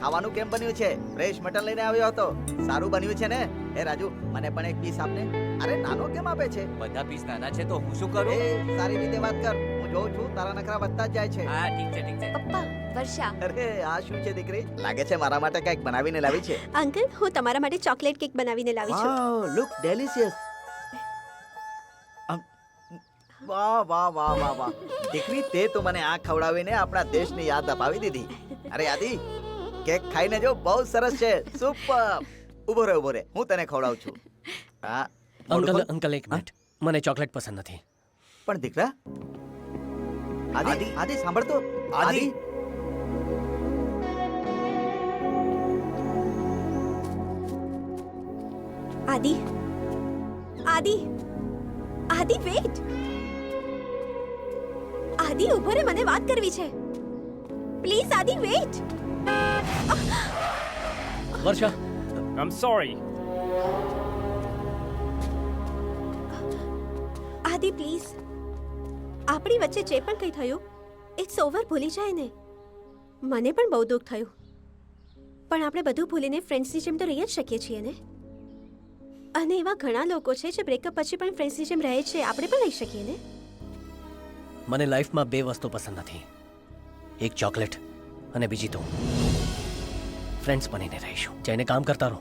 ખાવાનું કેમ બન્યું છે? ફ્રેશ મટન લઈને આવ્યો હતો. સારું બન્યું છે ને? એ રાજુ મને પણ એક પીસ આપને. અરે નાનો કેમ આપે છે? બધા પીસ નાના છે તો હું શું એ કરું સારી રીતે વાત કર. હું જોઉં છું તારા નખરા વધતા જ જાય છે. હા ઠીક છે ઠીક છે. પપ્પા વર્ષા. અરે આ શું છે દીકરી? લાગે છે મારા માટે કંઈક બનાવીને લાવી છે. અંકલ હું તમારા માટે ચોકલેટ કેક બનાવીને લાવી છું. વાવ લુક ડેલિશિયસ વાહ વાહ વાહ વાહ વાહ. દીકરી તે તો મને આ ખવડાવીને આપણા દેશની યાદ અપાવી દીધી. અરે આદિ કેક ખાઈને જો બહુ સરસ છે. સુપર ઊભો રહે ઊભો રહે. હું તને ખવડાવું છું. હા. અંકલ અંકલ એક મિનિટ. મને ચોકલેટ પસંદ નથી. પણ દીકરા આદિ આદિ. સાંભળ તો. આદિ. આદિ. આદિ. આદિ. વેટ આદિ ઊભો રે મને વાત કરવી છે. Please Adi wait Varsha I'm sorry. Adi please આપણી વચ્ચે જે પણ કંઈ થયું ઇટ્સ ઓવર ભૂલી જાય ને. મને પણ બહુ દુઃખ થયું. પણ આપણે બધું ભૂલીને ફ્રેન્ડ્સની જેમ તો રહી જ શકીએ છીએ ને. અને એવા ઘણા લોકો છે જે બ્રેકઅપ પછી પણ ફ્રેન્ડ્સની જેમ રહે છે આપણે પણ રહી શકીએ ને. મને લાઈફમાં બે વસ્તુ પસંદ નથી. એક ચોકલેટ અને બીજી તું. ફ્રેન્ડ્સ બનીને રહીશું જઈને કામ કરતા રહો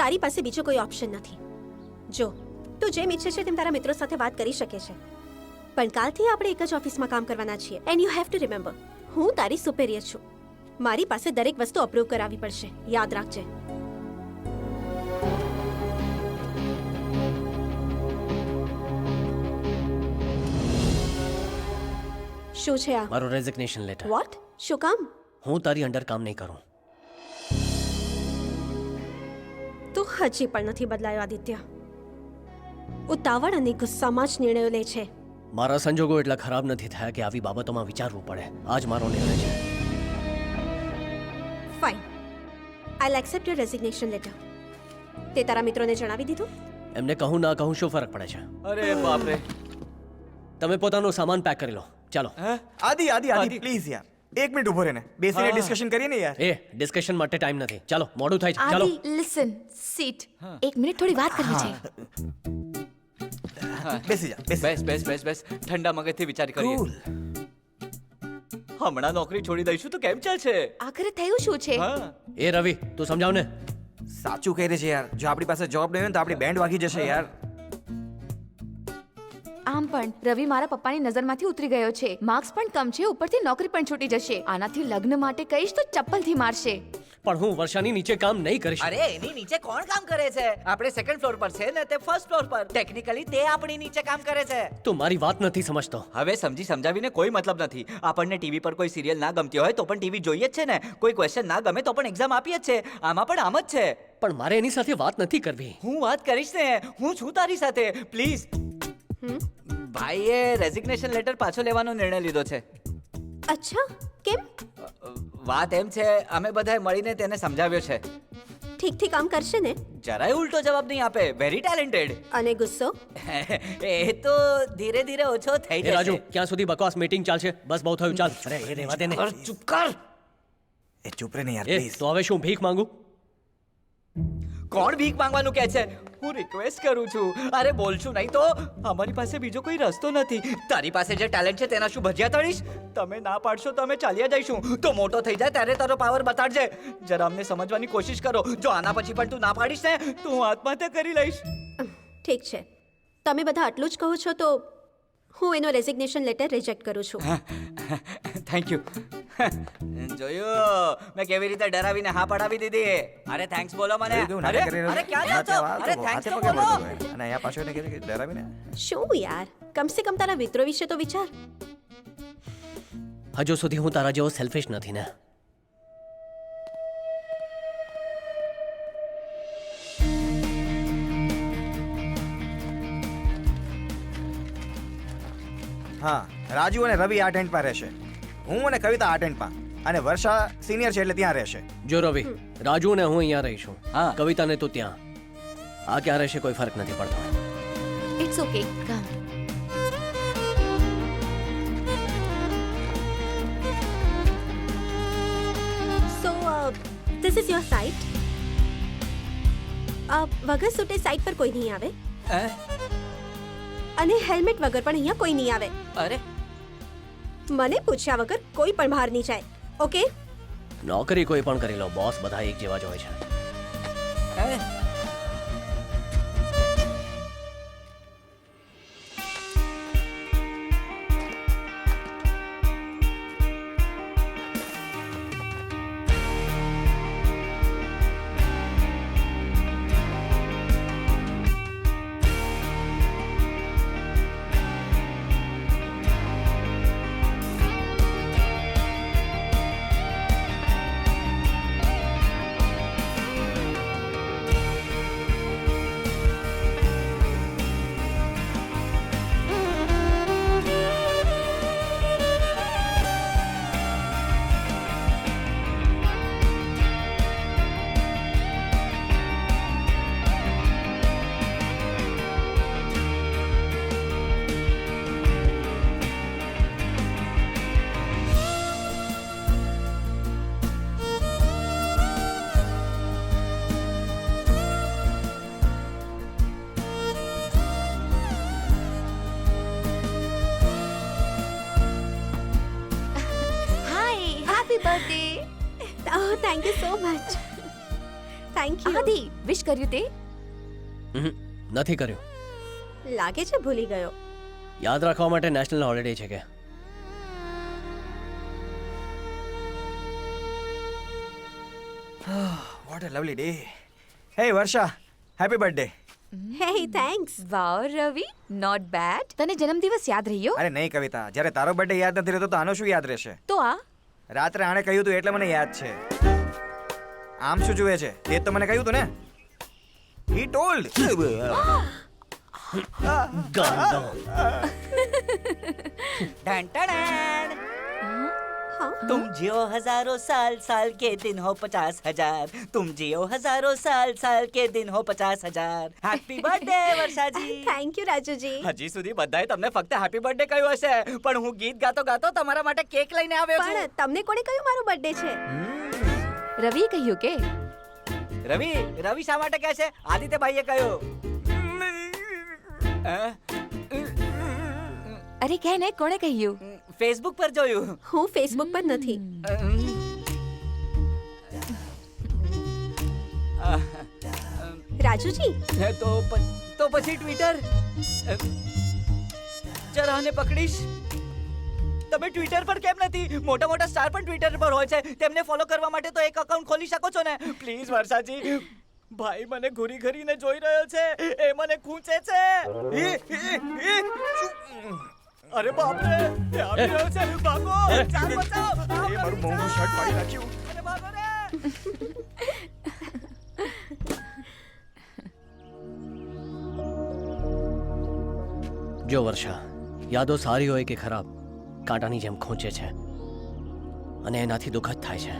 તારી પાસે બીજો કોઈ ઓપ્શન નથી જો તું જેમ ઈચ્છે છે તેમ તારા મિત્રો સાથે વાત કરી શકે છે પણ કાલથી આપણે એક જ ઓફિસમાં કામ કરવાના છીએ and you have to remember હું તારી સુપેરિયર છું. મારી પાસે દરેક વસ્તુ અપ્રૂવ કરાવવી પડશે યાદ રાખજે. શું છે આ? મારું રેઝિગ્નેશન લેટર વોટ શું કામ? હું તારી અંડર કામ નહીં કરું. તું હજી પણ નથી બદલાયો આદિત્ય. ઉતાવળ અને ગુસ્સામાં જ નિર્ણયો લે છે. મારા સંજોગો એટલા ખરાબ નથી થયા કે આવી બાબતોમાં વિચારવું પડે. આજ મારો નિર્ણય છે. Fine I accept your resignation letter તે તારા મિત્રોને જણાવી દીધું? એમને કહું ના કહું શું ફરક પડે છે? અરે બાપ રે તમે પોતાનો સામાન પેક કરી લો. ચાલો. આદિ આદિ આદિ. પ્લીઝ યાર. એક મિનિટ ઊભો રહેને. બેસીને ડિસ્કશન કરીએ ને યાર. એ ડિસ્કશન માટે ટાઈમ નથી. ચાલો મોડું થાય છે. ચાલો. આદિ લિસન સીટ એક મિનિટ થોડી વાત કરવી છે. બેસી જા બેસ બેસ બેસ બેસ બેસ. ઠંડા મગજથી વિચાર કરીએ. હમણાં નોકરી છોડી દઈશું તો કેમ ચાલશે? આખરે થયું શું છે? હા. એ રવિ તું સમજાવ ને સાચું કહી રહે છે યાર. જો આપણી પાસે જોબ નહીં હોય ને તો આપણી બેન્ડ વાગી જશે યાર. આમ પણ રવિ મારા પપ્પાની નજરમાંથી ઉતરી ગયો છે. માર્ક્સ પણ કમ છે ઉપરથી નોકરી પણ છૂટી જશે. આનાથી લગ્ન માટે કહીશ તો ચપ્પલથી મારશે. પણ હું વર્ષાની નીચે કામ નહીં કરીશ અરે એની નીચે કોણ કામ કરે છે? આપણે સેકન્ડ ફ્લોર પર છે ને તે ફર્સ્ટ ફ્લોર પર. ટેકનિકલી તે આપણી નીચે કામ કરે છે. તું મારી વાત નથી સમજતો. હવે સમજી સમજાવીને કોઈ મતલબ નથી. આપણને ટીવી પર કોઈ સિરિયલ ના ગમતી હોય તો પણ ટીવી જોઈએ જ છે ને. કોઈ ક્વેશ્ચન ના ગમે તો પણ એક્ઝામ આપીએ જ છે. આમાં પણ આમ જ છે. પણ મારે એની સાથે વાત નથી કરવી. હું વાત કરીશ ને. હું છું તારી સાથે. પ્લીઝ ભાઈએ રેઝિગ્નેશન લેટર પાછો લેવાનો નિર્ણય લીધો છે. અચ્છા કેમ? વાત એમ છે અમે બધાએ મળીને તેને સમજાવ્યો છે. ઠીક ઠીક કામ કરશે ને? જરાય ઉલટો જવાબ નહીં આપે વેરી ટેલેન્ટેડ અને ગુસ્સો? એ તો ધીરે ધીરે ઓછો થઈ જશે. રાજુ ક્યાં સુધી બકવાસ મીટિંગ ચાલશે? બસ બહુ થયું ચાલ. અરે એ રહેવા દે ને. કર, ચૂપ કર. એ ચૂપ રે ને યાર પ્લીઝ તો હવે શું ભીખ માંગુ? કોણ ભીખ માંગવાનું કહે છે? હું રિક્વેસ્ટ કરું છું. અરે બોલશું નહીં તો? અમારી પાસે બીજો કોઈ રસ્તો નથી. તારી પાસે જે ટેલેન્ટ છે તેના શું ભજીયા તળીશ? તમે ના પાડશો તો અમે ચાલ્યા જઈશું. તો મોટો થઈ જાય ત્યારે તારો પાવર બતાડજે. જરા અમને સમજવાની કોશિશ કરો. જો આના પછી પણ તું ના પાડીશ ને તો હું આત્મહત્યા કરી લઈશ. ઠીક છે. તમે બધા આટલું જ કહો છો તો હું એનો રેઝિગ્નેશન લેટર રિજેક્ટ કરું છું. થેન્ક યુ જોયું? મેં કેવી રીતે ડરાવીને હા પડાવી દીધી? અરે થેન્ક્સ બોલો મને. અરે અરે ક્યાં જાવ છો? અરે થેન્ક્સ તો બોલો. અને આ પાછો એને કે ડરાવીને? શું યાર? કમસે કમ તારા મિત્રો વિશે તો વિચાર. હજુ સુધી હું તારા જેવો સેલ્ફિશ નથી ને. હા રાજુ અને રવિ આ ટેન્ટ પર રહેશે. હું અને કવિતા આ ટેન્ટમાં અને વર્ષા સિનિયર છે એટલે ત્યાં રહેશે. જો રવિ રાજુ ને હું અહીંયા રહીશું. હા. કવિતાને તું ત્યાં. આ ક્યાં રહેશે કોઈ ફરક નથી પડતો. It's okay come so this is your site વગર સુટે સાઇટ પર કોઈ નહીં આવે? અને હેલ્મેટ વગર પણ અહીંયા કોઈ નહીં આવે? અરે મને પૂછ્યા વગર કોઈ પણ બહાર નહીં જાય. ઓકે નોકરી કોઈ પણ કરી લો બોસ બધા એક જેવા જ હોય છે. Happy birthday oh thank you so much thank you Aadi wish કર્યું તે નથી કર્યું. લાગે છે ભૂલી ગયો. યાદ રાખવા માટે નેશનલ હોલિડે છે કે? Vote a lovely day hey Varsha happy birthday hey thanks wow Ravi not bad તને જન્મદિવસ યાદ રહ્યો? અરે નહીં કવિતા. જ્યારે તારો બર્થડે યાદ નથી રહેતો તો આનો શું યાદ રહેશે? તો આ? રાત્રે આણે કહ્યું હતું એટલે મને યાદ છે. આમ શું જુએ છે? તે તો મને કહ્યું હતું ને. હી ટોલ્ડ ગંદો ડન. तुम जियो हजारों साल साल के दिन हो पचास हजार तुम जियो हजारों साल साल के दिन हो पचास हजार happy birthday Varshaji thank you Rajuji હજી સુધી બધાએ તમને ફક્ત હેપી બર્થડે કહ્યું હશે પણ હું ગીત ગાતો ગાતો તમારા માટે કેક લઈને આવ્યો છું પણ તમને કોણે કહ્યું મારો બર્થડે છે રવિએ કહ્યું કે રવિ રવિ શા માટે કહે છે આદિત્ય ભાઈએ કહ્યું અ? અરે કહે ને કોણે કહ્યું ફેસબુક પર જોયું. હું ફેસબુક પર નથી. રાજુજી? તો તો પછી ટ્વિટર જરાને પકડીશ. તમે ટ્વિટર પર કેમ નથી? મોટા મોટા સ્ટાર પણ ટ્વિટર પર હોય છે. તેમને ફોલો કરવા માટે તો એક અકાઉન્ટ ખોલી શકો છો ને? પ્લીઝ વર્ષાજી ભાઈ મને ઘૂરી ઘરીને જોઈ રહ્યો છે. એ મને ખૂંચે છે? અરે બાપ રે એ આવી રહ્યો છે ભાગો. જાન બચાવ. એ મારું મોંઘું શર્ટ પાડી નાખ્યું. અરે ભાગો રે. જો વર્ષા યાદો સારી હોય કે ખરાબ કાંટાની જેમ ખોંચે છે. અને એનાથી દુઃખદ થાય છે.